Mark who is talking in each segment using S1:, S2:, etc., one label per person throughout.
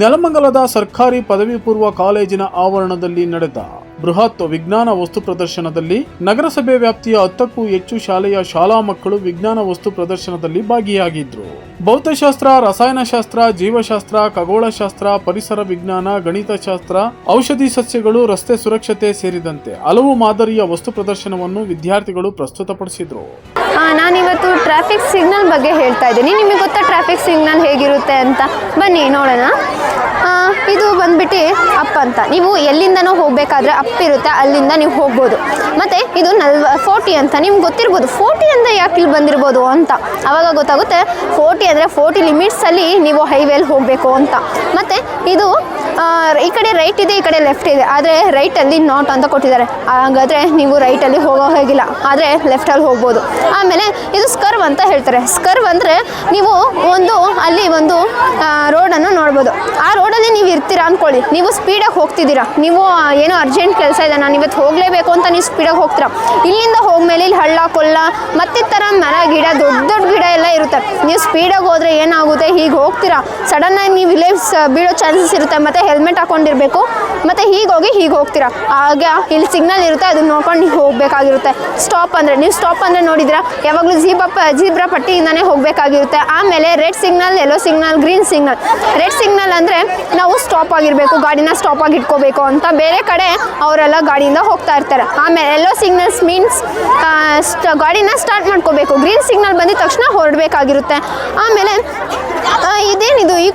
S1: ನೆಲಮಂಗಲದ ಸರ್ಕಾರಿ ಪದವಿ ಪೂರ್ವ ಕಾಲೇಜಿನ ಆವರಣದಲ್ಲಿ ನಡೆದ ಬೃಹತ್ ವಿಜ್ಞಾನ ವಸ್ತು ಪ್ರದರ್ಶನದಲ್ಲಿ ನಗರಸಭೆ ವ್ಯಾಪ್ತಿಯ ಹತ್ತಕ್ಕೂ ಹೆಚ್ಚು ಶಾಲೆಯ ಶಾಲಾ ಮಕ್ಕಳು ವಿಜ್ಞಾನ ವಸ್ತು ಪ್ರದರ್ಶನದಲ್ಲಿ ಭಾಗಿಯಾಗಿದ್ರು. ಭೌತಶಾಸ್ತ್ರ, ರಸಾಯನಶಾಸ್ತ್ರ, ಜೀವಶಾಸ್ತ್ರ, ಖಗೋಳಶಾಸ್ತ್ರ, ಪರಿಸರ ವಿಜ್ಞಾನ, ಗಣಿತಶಾಸ್ತ್ರ, ಔಷಧಿ ಸಸ್ಯಗಳು, ರಸ್ತೆ ಸುರಕ್ಷತೆ ಸೇರಿದಂತೆ ಹಲವು ಮಾದರಿಯ ವಸ್ತು ಪ್ರದರ್ಶನವನ್ನು ವಿದ್ಯಾರ್ಥಿಗಳು ಪ್ರಸ್ತುತಪಡಿಸಿದ್ರು.
S2: ನಾನಿವತ್ತು ಟ್ರಾಫಿಕ್ ಸಿಗ್ನಲ್ ಬಗ್ಗೆ ಹೇಳ್ತಾ ಇದ್ದೀನಿ. ನಿಮಗೆ ಗೊತ್ತಾ ಟ್ರಾಫಿಕ್ ಸಿಗ್ನಲ್ ಹೇಗಿರುತ್ತೆ ಅಂತ? ಬನ್ನಿ, ನೋಡೋಣ. ಇದು ಬಂದ್ಬಿಟ್ಟು ಅಪ್ ಅಂತ. ನೀವು ಎಲ್ಲಿಂದನೋ ಹೋಗಬೇಕಾದ್ರೆ ಅಪ್ ಇರುತ್ತೆ, ಅಲ್ಲಿಂದ ನೀವು ಹೋಗ್ಬೋದು. ಮತ್ತು ಇದು ನಲ್ವ ಫೋರ್ಟಿ ಅಂತ. ನಿಮ್ಗೆ ಗೊತ್ತಿರ್ಬೋದು ಫೋರ್ಟಿ ಅಂತ ಯಾಕೆ ಇಲ್ಲಿ ಬಂದಿರ್ಬೋದು ಅಂತ. ಆವಾಗ ಗೊತ್ತಾಗುತ್ತೆ ಫೋರ್ಟಿ ಅಂದರೆ ಫೋರ್ಟಿ ಲಿಮಿಟ್ಸಲ್ಲಿ ನೀವು ಹೈವೇಲಿ ಹೋಗಬೇಕು ಅಂತ. ಮತ್ತು ಇದು ಈ ಕಡೆ ರೈಟ್ ಇದೆ, ಈ ಕಡೆ ಲೆಫ್ಟ್ ಇದೆ. ಆದರೆ ರೈಟಲ್ಲಿ ನಾಟ್ ಅಂತ ಕೊಟ್ಟಿದ್ದಾರೆ. ಹಾಗಾದರೆ ನೀವು ರೈಟಲ್ಲಿ ಹೋಗೋ ಹಾಗಿಲ್ಲ. ಆದರೆ ಲೆಫ್ಟಲ್ಲಿ ಹೋಗ್ಬೋದು. ಆಮೇಲೆ ಇದು ಸ್ಕರ್ವ್ ಅಂತ ಹೇಳ್ತಾರೆ. ಸ್ಕರ್ವ್ ಅಂದರೆ ನೀವು ಒಂದು, ಅಲ್ಲಿ ಒಂದು ರೋಡನ್ನು ನೋಡ್ಬೋದು. ಆ ರೋಡಲ್ಲಿ ನೀವು ಇರ್ತೀರಾ ಅಂದ್ಕೊಳ್ಳಿ ನೀವು ಸ್ಪೀಡಾಗಿ ಹೋಗ್ತಿದ್ದೀರಾ. ನೀವು ಏನೋ ಅರ್ಜೆಂಟ್ ಕೆಲಸ ಇದೆ ನಾನು ಇವತ್ತು ಹೋಗಲೇಬೇಕು ಅಂತ ನೀವು ಸ್ಪೀಡಾಗಿ ಹೋಗ್ತೀರಾ. ಇಲ್ಲಿಂದ ಹೋಗ್ಮೇಲೆ ಇಲ್ಲಿ ಹಳ್ಳ ಕೊಲ್ಲ ಮತ್ತಿತರ ಮರ, ಗಿಡ, ದೊಡ್ಡ ದೊಡ್ಡ ಗಿಡ ಎಲ್ಲ ಇರುತ್ತೆ. ನೀವು ಸ್ಪೀಡಾಗಿ ಹೋದರೆ ಏನಾಗುತ್ತೆ? ಹೀಗೆ ಹೋಗ್ತೀರಾ. ಸಡನ್ನಾಗಿ ನೀವು ಇಲ್ಲೇ ಬೀಳೋ ಚಾನ್ಸಸ್ ಇರುತ್ತೆ. ಮತ್ತು ಹೆಲ್ಮೆಟ್ ಹಾಕೊಂಡಿರಬೇಕು. ಮತ್ತು ಹೀಗೆ ಹೋಗಿ ಹೀಗೆ ಹೋಗ್ತೀರಾ. ಆಗ ಇಲ್ಲಿ ಸಿಗ್ನಲ್ ಇರುತ್ತೆ. ಅದನ್ನ ನೋಡ್ಕೊಂಡು ನೀವು ಹೋಗಬೇಕಾಗಿರುತ್ತೆ. ಸ್ಟಾಪ್ ಅಂದರೆ, ನೀವು ಸ್ಟಾಪ್ ಅಂದರೆ ನೋಡಿದ್ರೆ ಯಾವಾಗಲೂ ಜೀಬ ಜೀಬ್ರಾ ಪಟ್ಟಿಯಿಂದನೇ ಹೋಗಬೇಕಾಗಿರುತ್ತೆ. ಆಮೇಲೆ red signal yellow signal green signal. Red signal ಅಂದರೆ ನಾವು ಸ್ಟಾಪ್ ಆಗಿರಬೇಕು, ಗಾಡಿನ ಸ್ಟಾಪ್ ಆಗಿ ಇಟ್ಕೋಬೇಕು ಅಂತ ಬೇರೆ ಕಡೆ ಅವರೆಲ್ಲ ಗಾಡಿಯಿಂದ ಹೋಗ್ತಾ ಇರ್ತಾರೆ. ಆಮೇಲೆ ಯೆಲ್ಲೋ ಸಿಗ್ನಲ್ಸ್ ಮೀನ್ಸ್ ಗಾಡಿನ ಸ್ಟಾರ್ಟ್ ಮಾಡ್ಕೋಬೇಕು. ಗ್ರೀನ್ ಸಿಗ್ನಲ್ ಬಂದಿದ ತಕ್ಷಣ ಹೊರಡಬೇಕಾಗಿರುತ್ತೆ. ಆಮೇಲೆ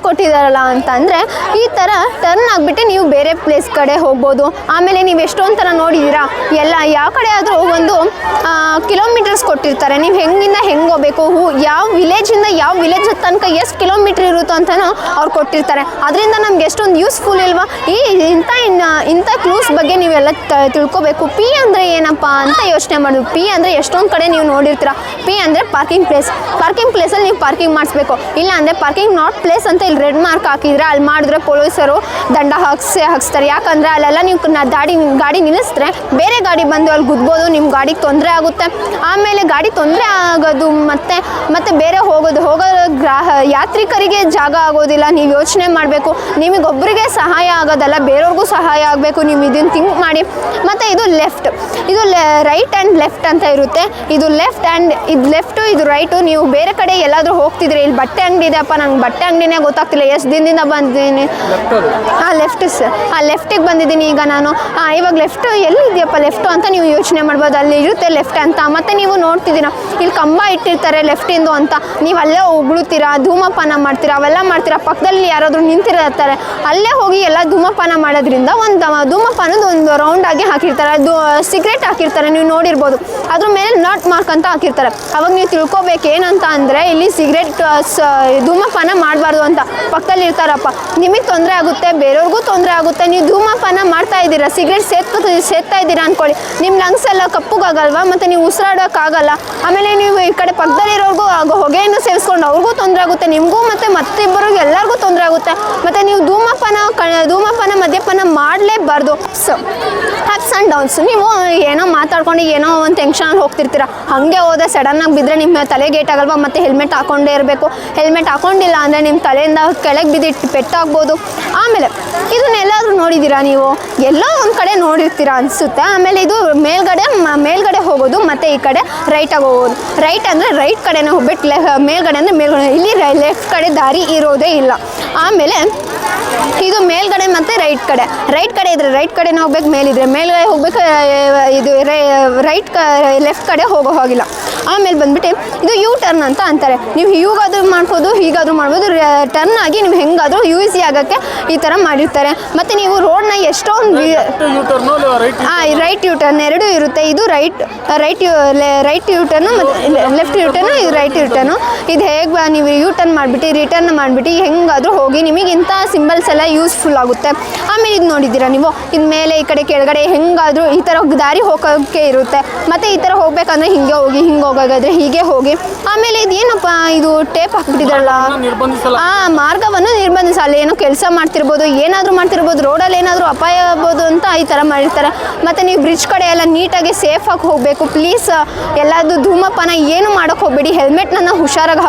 S2: ಕೊಟ್ಟಿದ್ದಾರಲ್ಲ ಅಂತ ಅಂದರೆ ಈ ಥರ ಟರ್ನ್ ಆಗಿಬಿಟ್ಟು ನೀವು ಬೇರೆ ಪ್ಲೇಸ್ ಕಡೆ ಹೋಗ್ಬೋದು. ಆಮೇಲೆ ನೀವು ಎಷ್ಟೊಂದು ಥರ ನೋಡಿದ್ದೀರಾ ಎಲ್ಲ ಯಾವ ಕಡೆ ಆದರೂ ಒಂದು ಕಿಲೋಮೀಟರ್ಸ್ ಕೊಟ್ಟಿರ್ತಾರೆ. ನೀವು ಹೆಂಗಿಂದ ಹೆಂಗೆ ಹೋಗಬೇಕು? ಹೂ, ಯಾವ ವಿಲೇಜಿಂದ ಯಾವ ವಿಲೇಜ್ ತನಕ ಎಷ್ಟು ಕಿಲೋಮೀಟ್ರ್ ಇರುತ್ತೋ ಅಂತಲೂ ಅವ್ರು ಕೊಟ್ಟಿರ್ತಾರೆ. ಅದರಿಂದ ನಮ್ಗೆ ಎಷ್ಟೊಂದು ಯೂಸ್ಫುಲ್ ಇಲ್ವಾ? ಈ ಇಂಥ ಇಂಥ ಕ್ಲೂಸ್ ಬಗ್ಗೆ ನೀವೆಲ್ಲ ತಿಳ್ಕೊಬೇಕು. ಪಿ ಅಂದರೆ ಏನಪ್ಪ ಅಂತ ಯೋಚನೆ ಮಾಡೋದು. ಪಿ ಅಂದರೆ ಎಷ್ಟೊಂದು ಕಡೆ ನೀವು ನೋಡಿರ್ತೀರ? ಪಿ ಅಂದರೆ ಪಾರ್ಕಿಂಗ್ ಪ್ಲೇಸ್ ಪಾರ್ಕಿಂಗ್ ಪ್ಲೇಸಲ್ಲಿ ನೀವು ಪಾರ್ಕಿಂಗ್ ಮಾಡಿಸ್ಬೇಕು. ಇಲ್ಲ ಅಂದರೆ ಪಾರ್ಕಿಂಗ್ ನಾಟ್ ಪ್ಲೇಸ್ ಅಂತ ಇಲ್ಲಿ ರೆಡ್ ಮಾರ್ಕ್ ಹಾಕಿದ್ರೆ ಅಲ್ಲಿ ಮಾಡಿದ್ರೆ ಪೊಲೀಸರು ದಂಡ ಹಾಕ್ಸೆ ಹಾಕ್ಸ್ತಾರೆ. ಯಾಕಂದರೆ ಅಲ್ಲೆಲ್ಲ ನೀವು ದಾಡಿ ಗಾಡಿ ನಿಲ್ಲಿಸಿದ್ರೆ ಬೇರೆ ಗಾಡಿ ಬಂದು ಅಲ್ಲಿ ಗುದ್ಬೋದು ನಿಮ್ಮ ಗಾಡಿಗೆ ತೊಂದರೆ ಆಗುತ್ತೆ. ಆಮೇಲೆ ಗಾಡಿ ತೊಂದರೆ ಆಗೋದು ಮತ್ತೆ ಮತ್ತೆ ಬೇರೆ ಹೋಗೋದು. ಹೋಗೋ ಗ್ರಾಹ ಯಾತ್ರಿಕರಿಗೆ ಜಾಗ ಆಗೋದಿಲ್ಲ. ನೀವು ಯೋಚನೆ ಮಾಡಬೇಕು. ನಿಮಗೊಬ್ಬರಿಗೆ ಸಹಾಯ ಆಗೋದಲ್ಲ, ಬೇರೆಯವ್ರಿಗೂ ಸಹಾಯ ಆಗಬೇಕು. ನೀವು ಇದನ್ನು ಥಿಂಕ್ ಮಾಡಿ. ಮತ್ತು ಇದು ಲೆಫ್ಟ್ ಇದು ರೈಟ್ ಆ್ಯಂಡ್ ಲೆಫ್ಟ್ ಅಂತ ಇರುತ್ತೆ. ಇದು ಲೆಫ್ಟ್ ಆ್ಯಂಡ್ ಇದು ಲೆಫ್ಟು ಇದು ರೈಟು ನೀವು ಬೇರೆ ಕಡೆ ಎಲ್ಲಾದರೂ ಹೋಗ್ತಿದ್ರೆ ಇಲ್ಲಿ ಬಟ್ಟೆ ಅಂಗಡಿ ಇದೆಯಪ್ಪ. ನಂಗೆ ಬಟ್ಟೆ ಅಂಗಡಿನೇ ಗೊತ್ತಾಗ್ತಿಲ್ಲ. ಎಷ್ಟು ದಿನದಿಂದ ಬಂದಿದ್ದೀನಿ? ಹಾಂ ಲೆಫ್ಟ್ ಸರ್ ಹಾಂ ಲೆಫ್ಟಿಗೆ ಬಂದಿದ್ದೀನಿ ಈಗ ನಾನು. ಹಾಂ ಇವಾಗ ಲೆಫ್ಟ್ ಎಲ್ಲಿದೆಯಪ್ಪ? ಲೆಫ್ಟು ಅಂತ ನೀವು ಯೋಚನೆ ಮಾಡ್ಬೋದು. ಅಲ್ಲಿ ಇರುತ್ತೆ ಲೆಫ್ಟ್ ಅಂತ. ಮತ್ತು ನೀವು ನೋಡ್ತಿದ್ದೀರಾ ಇಲ್ಲಿ ಕಂಬ ಇಟ್ಟಿರ್ತಾರೆ ಲೆಫ್ಟಿಂದು ಅಂತ. ನೀವು ಅಲ್ಲೇ ಉಗುಳುತ್ತೀರಾ ಧೂಮಪಾನ ಮಾಡ್ತೀರಾ ಅವೆಲ್ಲ ಮಾಡ್ತೀರಾ? ಪಕ್ಕದಲ್ಲಿ ಯಾರಾದರೂ ನಿಂತಿರ್ತಾರೆ. ಅಲ್ಲೇ ಹೋಗಿ ಎಲ್ಲ ಧೂಮಪಾನ ಮಾಡೋದ್ರಿಂದ ಒಂದು ಧೂಮಪಾನದ ಒಂದು ರೌಂಡಾಗಿ ಹಾಕಿರ್ತಾರೆ. ಅದು ಸಿಗ್ರೆಟ್ ಹಾಕಿರ್ತಾರೆ. ನೀವು ನೋಡಿರ್ಬೋದು. ಅದ್ರ ಮೇಲೆ ನಾಟ್ ಮಾರ್ಕ್ ಅಂತ ಹಾಕಿರ್ತಾರೆ. ಅವಾಗ ನೀವು ತಿಳ್ಕೊಬೇಕು ಏನಂತ ಅಂದರೆ ಇಲ್ಲಿ ಸಿಗರೇಟ್ ಧೂಮಪಾನ ಮಾಡಬಾರ್ದು ಅಂತ ಪಕ್ಕದಲ್ಲಿ ಇರ್ತಾರಪ್ಪ. ನಿಮಗೆ ತೊಂದರೆ ಆಗುತ್ತೆ, ಬೇರೆಯವ್ರಿಗೂ ತೊಂದರೆ ಆಗುತ್ತೆ, ನೀವು ಧೂಮಪಾನ ಮಾಡ್ತಾ ಇದ್ದೀರಾ, ಸಿಗರೇಟ್ ಸೇತ್ ಸೇತ್ತಾ ಇದ್ದೀರಾ ಅಂದ್ಕೊಳ್ಳಿ ನಿಮ್ಮ ಲಂಗ್ಸ್ ಎಲ್ಲ ಕಪ್ಪುಗಾಗಲ್ವಾ, ಮತ್ತು ನೀವು ಉಸಿರಾಡೋಕ್ಕಾಗಲ್ಲ. ಆಮೇಲೆ ನೀವು ಈ ಕಡೆ ಪಕ್ಕದಲ್ಲಿರೋರ್ಗೂ ಹೊಗೆಯನ್ನು ಸೇವಿಸ್ಕೊಂಡು ಅವ್ರಿಗೂ ತೊಂದರೆ ಆಗುತ್ತೆ, ನಿಮಗೂ ಮತ್ತು ಮತ್ತಿಬ್ಬರಿಗೂ ಎಲ್ಲರಿಗೂ ತೊಂದರೆ ಆಗುತ್ತೆ. ಮತ್ತು ನೀವು ಧೂಮಪಾನ ಕ, ಧೂಮಪಾನ, ಮದ್ಯಪಾನ ಮಾಡಲೇಬಾರ್ದು. ಸೊ ಅಪ್ಸ್ ಆ್ಯಂಡ್ ಡೌನ್ಸ್ ನೀವು ಏನೋ ಮಾತಾಡ್ಕೊಂಡು ಏನೋ ಒಂದು ಟೆನ್ಷನಲ್ಲಿ ಹೋಗ್ತಿರ್ತೀರ. ಹಾಗೆ ಹೋದ ಸಡನ್ನಾಗಿ ಬಿದ್ದರೆ ನಿಮ್ಮ ತಲೆ ಗೇಟ್ ಆಗಲ್ವಾ? ಮತ್ತು ಹೆಲ್ಮೆಟ್ ಹಾಕೊಂಡೇ ಇರಬೇಕು. ಹೆಲ್ಮೆಟ್ ಹಾಕೊಂಡಿಲ್ಲ ಅಂದರೆ ನಿಮ್ಮ ತಲೆಯಿಂದ ಕೆಳಗೆ ಬಿದ್ದಿಟ್ಟು ಪೆಟ್ಟಾಗ್ಬೋದು ಆಮೇಲೆ ಇದನ್ನೆಲ್ಲಾದರೂ ನೋಡಿದ್ದೀರಾ ನೀವು? ಎಲ್ಲೋ ಒಂದು ಕಡೆ ನೋಡಿರ್ತೀರ ಅನಿಸುತ್ತೆ. ಆಮೇಲೆ ಇದು ಮೇಲ್ಗಡೆ ಮೇಲ್ಗಡೆ ಹೋಗೋದು, ಮತ್ತು ಈ ಕಡೆ ರೈಟಾಗಿ ಹೋಗೋದು. ರೈಟ್ ಅಂದರೆ ರೈಟ್ ಕಡೆನೇ ಹೋಗ್ಬಿಟ್ಟು ಮೇಲ್ಗಡೆ ಅಂದರೆ ಮೇಲ್ಗಡೆ ಇಲ್ಲಿ ಲೆಫ್ಟ್ ಕಡೆ ದಾರಿ ಇರೋದೇ ಇಲ್ಲ. ಆಮೇಲೆ ಇದು ಮೇಲ್ಗಡೆ ಮತ್ತು ರೈಟ್ ಕಡೆ. ರೈಟ್ ಕಡೆ ಇದ್ರೆ ರೈಟ್ ಕಡೆನೇ ಹೋಗ್ಬೇಕು ಮೇಲಿದ್ರೆ ಮೇಲ್ಗಡೆ ಹೋಗ್ಬೇಕು ಇದು ರೈಟ್ ಕ ಲೆಫ್ಟ್ ಕಡೆ ಹೋಗೋ ಹೋಗಿಲ್ಲ. ಆಮೇಲೆ ಬಂದ್ಬಿಟ್ಟು ಇದು ಯು ಟರ್ನ್ ಅಂತ ಅಂತಾರೆ. ನೀವು ಹೀಗಾದರೂ ಮಾಡ್ಬೋದು ಹೀಗಾದರೂ ಮಾಡ್ಬೋದು ಟರ್ನ್ ಆಗಿ ನೀವು ಹೆಂಗಾದರೂ ಯೂಸಿ ಆಗೋಕ್ಕೆ ಈ ಥರ ಮಾಡಿರ್ತಾರೆ. ಮತ್ತು ನೀವು ರೋಡ್ನ ಎಷ್ಟೊಂದು ಹಾಂ ರೈಟ್ ಯು ಟರ್ನ್ ಎರಡೂ ಇರುತ್ತೆ. ಇದು right right U right U turn ಮತ್ತು ಲೆಫ್ಟ್ ಯು ಟರ್ನು ಇದು ರೈಟ್ ಯು ಟರ್ನು ಇದು ಹೇಗೆ ನೀವು ಯೂ ಟರ್ನ್ ಮಾಡಿಬಿಟ್ಟು ರಿಟರ್ನ್ ಮಾಡಿಬಿಟ್ಟು ಹೆಂಗಾದರೂ ಹೋಗಿ ನಿಮಗೆ ಇಂಥ ಸಿಂಬಲ್ಸ್ ಎಲ್ಲ ಯೂಸ್ಫುಲ್ ಆಗುತ್ತೆ. ಆಮೇಲೆ ಇದು ನೋಡಿದ್ದೀರಾ ನೀವು? ಇದು ಮೇಲೆ ಈ ಕಡೆ ಕೆಳಗಡೆ ಹೆಂಗಾದರೂ ಈ ಥರ ದಾರಿ ಹೋಗೋಕ್ಕೆ ಇರುತ್ತೆ. ಮತ್ತು ಈ ಥರ ಹೋಗ್ಬೇಕಂದ್ರೆ ಹಿಂಗೆ ಹೋಗಿ ಹಿಂಗೆ ಹೋಗೋದಾದ್ರೆ ಹೀಗೆ ಹೋಗಿ. ಆಮೇಲೆ ಇದು ಏನಪ್ಪ ಇದು ಟೇಪ್ ಹಾಕ್ಬಿಟ್ಟಿದ್ರಲ್ಲ? ಆ ಮಾರ್ಗವನ್ನು ನಿರ್ಬಂಧಿಸ ಅಲ್ಲಿ ಏನೋ ಕೆಲಸ ಮಾಡ್ತಿರ್ಬೋದು ಏನಾದರೂ ಮಾಡ್ತಿರ್ಬೋದು ರೋಡಲ್ಲಿ ಏನಾದರೂ ಅಪಾಯ ಆಗ್ಬೋದು ಅಂತ ಈ ಥರ ಮಾಡಿರ್ತಾರೆ. ಮತ್ತು ನೀವು ಬ್ರಿಡ್ಜ್ ಕಡೆ ಎಲ್ಲ ನೀಟಾಗಿ ಸೇಫಾಗಿ ಹೋಗಬೇಕು. ಪ್ಲೀಸ್ ಎಲ್ಲಾದರೂ ಧೂಮಪಾನ ಏನು ಮಾಡೋಕ್ಕೆ ಹೋಗಬೇಡಿ. ಹೆಲ್ಮೆಟ್ನ ಹುಷಾರಾಗಿ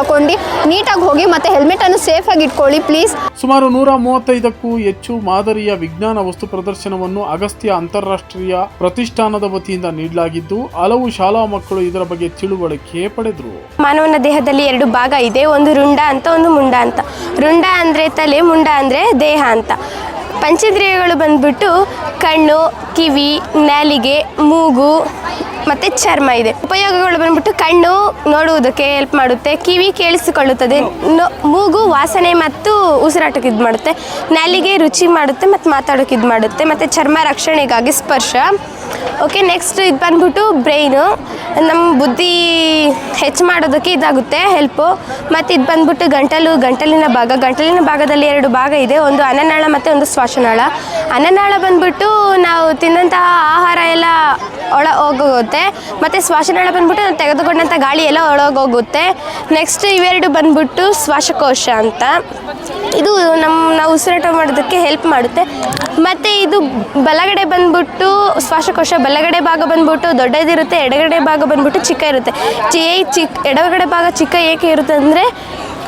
S2: ನೀಟಾಗಿ ಹೋಗಿ ಮತ್ತೆ ಹೆಲ್ಮೆಟ್ ಅನ್ನು ಸೇಫ್ ಆಗಿ ಇಟ್ಕೊಳ್ಳಿ ಪ್ಲೀಸ್
S1: ಸುಮಾರು ನೂರ ಮೂವತ್ತೈದಕ್ಕೂ ಹೆಚ್ಚು ಮಾದರಿಯ ವಿಜ್ಞಾನ ವಸ್ತು ಪ್ರದರ್ಶನವನ್ನು ಅಗಸ್ತ್ಯ ಅಂತಾರಾಷ್ಟ್ರೀಯ ಪ್ರತಿಷ್ಠಾನದ ವತಿಯಿಂದ ನೀಡಲಾಗಿದ್ದು ಹಲವು ಶಾಲಾ ಮಕ್ಕಳು ಇದರ ಬಗ್ಗೆ ತಿಳುವಳಿಕೆ ಪಡೆದರು.
S3: ಮಾನವನ ದೇಹದಲ್ಲಿ ಎರಡು ಭಾಗ ಇದೆ ಒಂದು ರುಂಡ ಅಂತ ಒಂದು ಮುಂಡ ಅಂತ. ರುಂಡ ಅಂದರೆ ತಲೆ ಮುಂಡ ಅಂದರೆ ದೇಹ ಅಂತ. ಪಂಚೇಂದ್ರಿಯಗಳು ಬಂದ್ಬಿಟ್ಟು ಕಣ್ಣು ಕಿವಿ ನಾಲಿಗೆ ಮೂಗು ಮತ್ತು ಚರ್ಮ ಇದೆ. ಉಪಯೋಗಗಳು ಬಂದ್ಬಿಟ್ಟು ಕಣ್ಣು ನೋಡುವುದಕ್ಕೆ ಹೆಲ್ಪ್ ಮಾಡುತ್ತೆ, ಕಿವಿ ಕೇಳಿಸಿಕೊಳ್ಳುತ್ತದೆ ಮೂಗು ವಾಸನೆ ಮತ್ತು ಉಸಿರಾಟಕ್ಕೆ ಇದು ಮಾಡುತ್ತೆ, ನಾಲಿಗೆ ರುಚಿ ಮಾಡುತ್ತೆ ಮತ್ತು ಮಾತಾಡೋಕೆ ಇದು ಮಾಡುತ್ತೆ, ಮತ್ತು ಚರ್ಮ ರಕ್ಷಣೆಗಾಗಿ ಸ್ಪರ್ಶ. ಓಕೆ ನೆಕ್ಸ್ಟ್ ಇದು ಬಂದ್ಬಿಟ್ಟು ಬ್ರೈನು ನಮ್ಮ ಬುದ್ಧಿ ಹೆಚ್ಚು ಮಾಡೋದಕ್ಕೆ ಇದಾಗುತ್ತೆ ಹೆಲ್ಪು ಮತ್ತು ಇದು ಬಂದ್ಬಿಟ್ಟು ಗಂಟಲು, ಗಂಟಲಿನ ಭಾಗ. ಗಂಟಲಿನ ಭಾಗದಲ್ಲಿ ಎರಡು ಭಾಗ ಇದೆ, ಒಂದು ಅನ್ನನಾಳ ಮತ್ತು ಒಂದು ಶ್ವಾಸನಾಳ. ಅನ್ನನಾಳ ಬಂದ್ಬಿಟ್ಟು ನಾವು ತಿನ್ನಂತಹ ಆಹಾರ ಎಲ್ಲ ಒಳ ಹೋಗೋಗುತ್ತೆ ಮತ್ತು ಶ್ವಾಸನಾಳ ಬಂದ್ಬಿಟ್ಟು ನಾವು ತೆಗೆದುಕೊಂಡಂಥ ಗಾಳಿ ಎಲ್ಲ ಒಳಗೋಗುತ್ತೆ. ನೆಕ್ಸ್ಟ್ ಇವೆರಡು ಬಂದ್ಬಿಟ್ಟು ಶ್ವಾಸಕೋಶ ಅಂತ. ಇದು ನಮ್ಮ ನಾವು ಉಸಿರಾಟ ಮಾಡೋದಕ್ಕೆ ಹೆಲ್ಪ್ ಮಾಡುತ್ತೆ. ಮತ್ತು ಇದು ಬಲಗಡೆ ಬಂದ್ಬಿಟ್ಟು ಶ್ವಾಸಕೋಶ ಬಲಗಡೆ ಭಾಗ ಬಂದ್ಬಿಟ್ಟು ದೊಡ್ಡದಿರುತ್ತೆ, ಎಡಗಡೆ ಭಾಗ ಬಂದ್ಬಿಟ್ಟು ಚಿಕ್ಕ ಇರುತ್ತೆ. ಚಿ ಚಿಕ್ಕ ಎಡಗಡೆ ಭಾಗ ಚಿಕ್ಕ ಏಕೆ ಇರುತ್ತೆ ಅಂದರೆ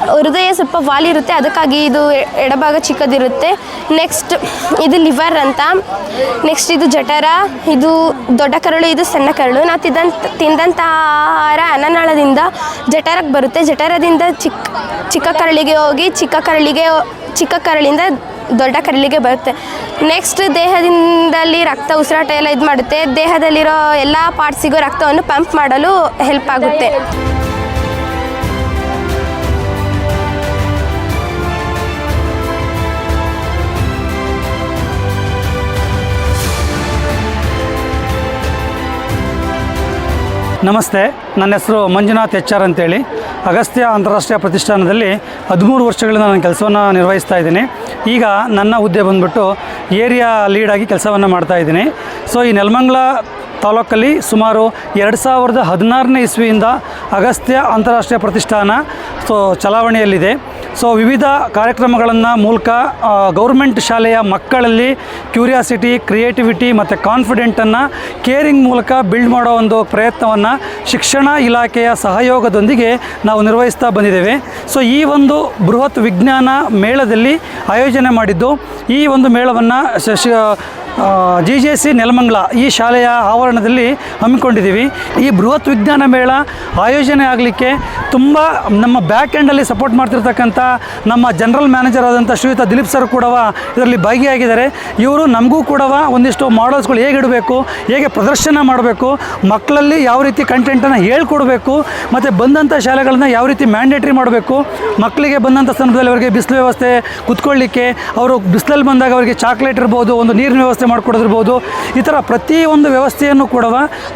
S3: ಹೃದಯ ಸ್ವಲ್ಪ ವಾಲಿರುತ್ತೆ, ಅದಕ್ಕಾಗಿ ಇದು ಎಡಭಾಗ ಚಿಕ್ಕದಿರುತ್ತೆ. ನೆಕ್ಸ್ಟ್ ಇದು ಲಿವರ್ ಅಂತ. ನೆಕ್ಸ್ಟ್ ಇದು ಜಠರ, ಇದು ದೊಡ್ಡ ಕರಳು, ಇದು ಸಣ್ಣ ಕರಳು. ನಾವು ತಿಂದಂತ ತಿಂದಂಥ ಆಹಾರ ಅನನಾಳದಿಂದ ಜಠರಕ್ಕೆ ಬರುತ್ತೆ. ಜಠರದಿಂದ ಚಿಕ್ಕ ಚಿಕ್ಕ ಕರಳಿಗೆ ಹೋಗಿ, ಚಿಕ್ಕ ಕರಳಿಗೆ ಚಿಕ್ಕ ಕರಳಿಂದ ದೊಡ್ಡ ಕರಳಿಗೆ ಬರುತ್ತೆ. ನೆಕ್ಸ್ಟ್ ದೇಹದಿಂದಲ್ಲಿ ರಕ್ತ ಉಸಿರಾಟ ಎಲ್ಲ ಇದು ಮಾಡುತ್ತೆ ದೇಹದಲ್ಲಿರೋ ಎಲ್ಲ ಪಾರ್ಟ್ಸಿಗೂ ರಕ್ತವನ್ನು ಪಂಪ್ ಮಾಡಲು ಹೆಲ್ಪ್ ಆಗುತ್ತೆ.
S4: ನಮಸ್ತೆ, ನನ್ನ ಹೆಸರು ಮಂಜುನಾಥ್ ಎಚ್ ಆರ್ ಅಂತೇಳಿ. ಅಗಸ್ತ್ಯ ಅಂತಾರಾಷ್ಟ್ರೀಯ ಪ್ರತಿಷ್ಠಾನದಲ್ಲಿ ಹದಿಮೂರು ವರ್ಷಗಳಿಂದ ನಾನು ಕೆಲಸವನ್ನು ನಿರ್ವಹಿಸ್ತಾ ಇದ್ದೀನಿ. ಈಗ ನನ್ನ ಹುದ್ದೆ ಬಂದ್ಬಿಟ್ಟು ಏರಿಯಾ ಲೀಡಾಗಿ ಕೆಲಸವನ್ನು ಮಾಡ್ತಾ ಇದ್ದೀನಿ. ಸೊ ಈ ನೆಲಮಂಗಲ ತಾಲೂಕಲ್ಲಿ ಸುಮಾರು ಎರಡು ಸಾವಿರದ ಹದಿನಾರನೇ ಇಸ್ವಿಯಿಂದ ಅಗಸ್ತ್ಯ ಅಂತಾರಾಷ್ಟ್ರೀಯ ಪ್ರತಿಷ್ಠಾನ ಸೊ ಚಲಾವಣೆಯಲ್ಲಿದೆ. ಸೊ ವಿವಿಧ ಕಾರ್ಯಕ್ರಮಗಳನ್ನು ಮೂಲಕ ಗೌರ್ಮೆಂಟ್ ಶಾಲೆಯ ಮಕ್ಕಳಲ್ಲಿ ಕ್ಯೂರಿಯಾಸಿಟಿ, ಕ್ರಿಯೇಟಿವಿಟಿ ಮತ್ತು ಕಾನ್ಫಿಡೆಂಟನ್ನು ಕೇರಿಂಗ್ ಮೂಲಕ ಬಿಲ್ಡ್ ಮಾಡೋ ಒಂದು ಪ್ರಯತ್ನವನ್ನು ಶಿಕ್ಷಣ ಇಲಾಖೆಯ ಸಹಯೋಗದೊಂದಿಗೆ ನಾವು ನಿರ್ವಹಿಸ್ತಾ ಬಂದಿದ್ದೇವೆ. ಸೊ ಈ ಒಂದು ಬೃಹತ್ ವಿಜ್ಞಾನ ಮೇಳದಲ್ಲಿ ಆಯೋಜನೆ ಮಾಡಿದ್ದು ಈ ಒಂದು ಮೇಳವನ್ನು ಜಿ ಜೆ ಸಿ ನೆಲಮಂಗಲ ಈ ಶಾಲೆಯ ಆವರಣದಲ್ಲಿ ಹಮ್ಮಿಕೊಂಡಿದ್ದೀವಿ. ಈ ಬೃಹತ್ ವಿಜ್ಞಾನ ಮೇಳ ಆಯೋಜನೆ ಆಗಲಿಕ್ಕೆ ತುಂಬ ನಮ್ಮ ಬ್ಯಾಕ್ ಎಂಡಲ್ಲಿ ಸಪೋರ್ಟ್ ಮಾಡ್ತಿರ್ತಕ್ಕಂಥ ನಮ್ಮ ಜನರಲ್ ಮ್ಯಾನೇಜರ್ ಆದಂಥ ಶ್ರೀಯುತ ದಿಲೀಪ್ ಸರ್ ಕೂಡ ಇದರಲ್ಲಿ ಭಾಗಿಯಾಗಿದ್ದಾರೆ. ಇವರು ನಮಗೂ ಕೂಡ ಒಂದಿಷ್ಟು ಮಾಡಲ್ಸ್ಗಳು ಹೇಗೆ ಇಡಬೇಕು, ಹೇಗೆ ಪ್ರದರ್ಶನ ಮಾಡಬೇಕು, ಮಕ್ಕಳಲ್ಲಿ ಯಾವ ರೀತಿ ಕಂಟೆಂಟನ್ನು ಹೇಳ್ಕೊಡ್ಬೇಕು, ಮತ್ತು ಬಂದಂಥ ಶಾಲೆಗಳನ್ನ ಯಾವ ರೀತಿ ಮ್ಯಾಂಡೇಟ್ರಿ ಮಾಡಬೇಕು, ಮಕ್ಕಳಿಗೆ ಬಂದಂಥ ಸಂದರ್ಭದಲ್ಲಿ ಅವರಿಗೆ ಬಿಸಿಲು ವ್ಯವಸ್ಥೆ ಕುತ್ಕೊಳ್ಳಿಕ್ಕೆ, ಅವರು ಬಿಸಿಲಲ್ಲಿ ಬಂದಾಗ ಅವರಿಗೆ ಚಾಕ್ಲೇಟ್ ಇರ್ಬೋದು, ಒಂದು ನೀರಿನ ವ್ಯವಸ್ಥೆ ಮಾಡಿಕೊಡೋದಿರ್ಬೋದು. ಈ ಥರ ಪ್ರತಿಯೊಂದು ವ್ಯವಸ್ಥೆಯನ್ನು ಕೂಡ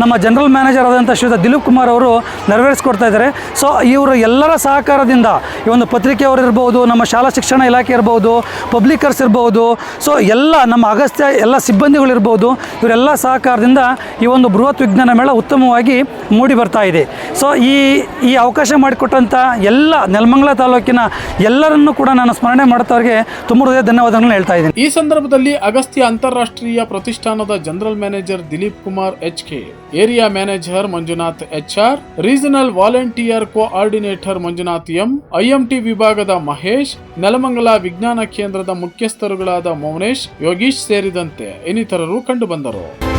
S4: ನಮ್ಮ ಜನರಲ್ ಮ್ಯಾನೇಜರ್ ಆದಂಥ ಶ್ರೀಯುತ ದಿಲೀಪ್ ಕುಮಾರ್ ಅವರು ನೆರವೇರಿಸ್ಕೊಡ್ತಾ ಇದ್ದಾರೆ. ಸೊ ಇವರು ಎಲ್ಲರ ಸಹಕಾರದಿಂದ ಈ ಒಂದು ಪತ್ರಿಕೆಯವರು ಇರ್ಬೋದು, ನಮ್ಮ ಶಾಲಾ ಶಿಕ್ಷಣ ಇಲಾಖೆ ಇರ್ಬೋದು, ಪಬ್ಲಿಕರ್ಸ್ ಇರ್ಬೋದು ಸೊ ಎಲ್ಲ ನಮ್ಮ ಅಗಸ್ತ್ಯ ಎಲ್ಲ ಸಿಬ್ಬಂದಿಗಳಿರ್ಬೋದು ಇವರೆಲ್ಲ ಸಹಕಾರದಿಂದ ಈ ಒಂದು ಬೃಹತ್ ವಿಜ್ಞಾನ ಮೇಳ ಉತ್ತಮವಾಗಿ ಮೂಡಿ ಬರ್ತಾ ಇದೆ. ಸೊ ಈ ಈ ಅವಕಾಶ ಮಾಡಿಕೊಟ್ಟಂಥ ಎಲ್ಲ ನೆಲಮಂಗಲ ತಾಲೂಕಿನ ಎಲ್ಲರನ್ನೂ ಕೂಡ ನಾನು ಸ್ಮರಣೆ ಮಾಡುತ್ತವರಿಗೆ ತುಂಬ ಹೃದಯ ಧನ್ಯವಾದಗಳನ್ನು ಹೇಳ್ತಾ ಇದ್ದೀನಿ.
S1: ಈ ಸಂದರ್ಭದಲ್ಲಿ ಅಗಸ್ತ್ಯ ಅಂತಾರಾಷ್ಟ್ರೀಯ ಪ್ರತಿಷ್ಠಾನದ general manager Dilip Kumar H K area manager Manjunath H R regional volunteer coordinator Manjunath M IMT ವಿಭಾಗದ ಮಹೇಶ್, ನೆಲಮಂಗಲ ವಿಜ್ಞಾನ ಕೇಂದ್ರದ ಮುಖ್ಯಸ್ಥರುಗಳಾದ ಮೌನೇಶ್, ಯೋಗೀಶ್ ಸೇರಿದಂತೆ ಇನ್ನಿತರರು ಕಂಡುಬಂದರು.